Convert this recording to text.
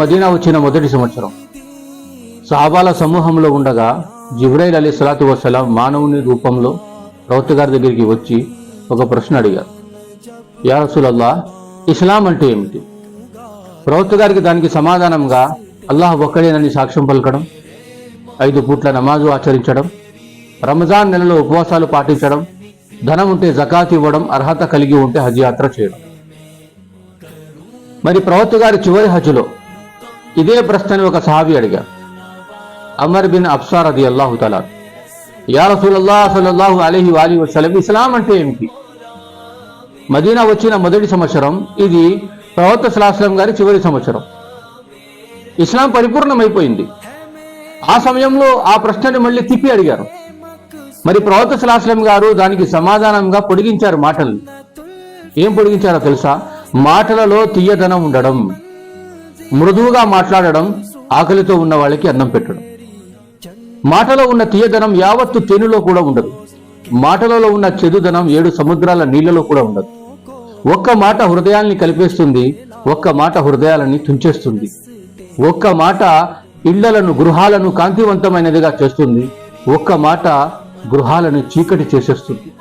మదీనా వచ్చిన మొదటి సంవత్సరం. సహాబాల సమూహంలో ఉండగా జిబ్రైల్ అలీ సలాతు వసలాం మానవుని రూపంలో ప్రవక్త గారి దగ్గరికి వచ్చి ఒక ప్రశ్న అడిగారు. యారసులల్లా ఇస్లాం అంటే ఏమిటి? ప్రవక్త గారికి దానికి సమాధానంగా అల్లాహ్ ఒక్కడేనని సాక్ష్యం పలకడం ఐదు పూట్ల నమాజు ఆచరించడం రంజాన్ నెలలో ఉపవాసాలు పాటించడం ధనం ఉంటే జకాత్ ఇవ్వడం అర్హత కలిగి ఉంటే హజ్ యాత్ర చేయడం. మరి ప్రవక్త గారి చివరి హజ్లో ఇదే ప్రశ్నని ఒక సహాబి అడిగారు. అమర్ బిన్ అబ్సార్ అది అల్లాహు తలా. యా రసూలల్లాహ్ సల్లల్లాహు వాలి వసలం ఇస్లాం అంటే ఏమిటి? మదీనా వచ్చిన మొదటి సంవత్సరం ఇది ప్రవక్త సలాహస్లం గారి చివరి సంవత్సరం. ఇస్లాం పరిపూర్ణమైపోయింది. ఆ సమయంలో ఆ ప్రశ్నని మళ్ళీ తిప్పి అడిగారు. మరి ప్రవక్త సలాహస్లం గారు దానికి సమాధానంగా పొడిగించారు మాటలు ఏం పొడిగించారో తెలుసా? మాటలలో తీయదనం ఉండడం. మృదువుగా మాట్లాడడం ఆకలితో ఉన్న వాళ్ళకి అన్నం పెట్టడం. మాటలో ఉన్న తీయదనం యావత్తు తేనెలో కూడా ఉండదు. మాటలలో ఉన్న చెదుదనం ఏడు సముద్రాల నీళ్ళలో కూడా ఉండదు. ఒక్క మాట హృదయాల్ని కలిపేస్తుంది ఒక్క మాట హృదయాలని తుంచేస్తుంది. ఒక్క మాట ఇళ్ళను గృహాలను కాంతివంతమైనదిగా చేస్తుంది ఒక్క మాట గృహాలను చీకటి చేసేస్తుంది.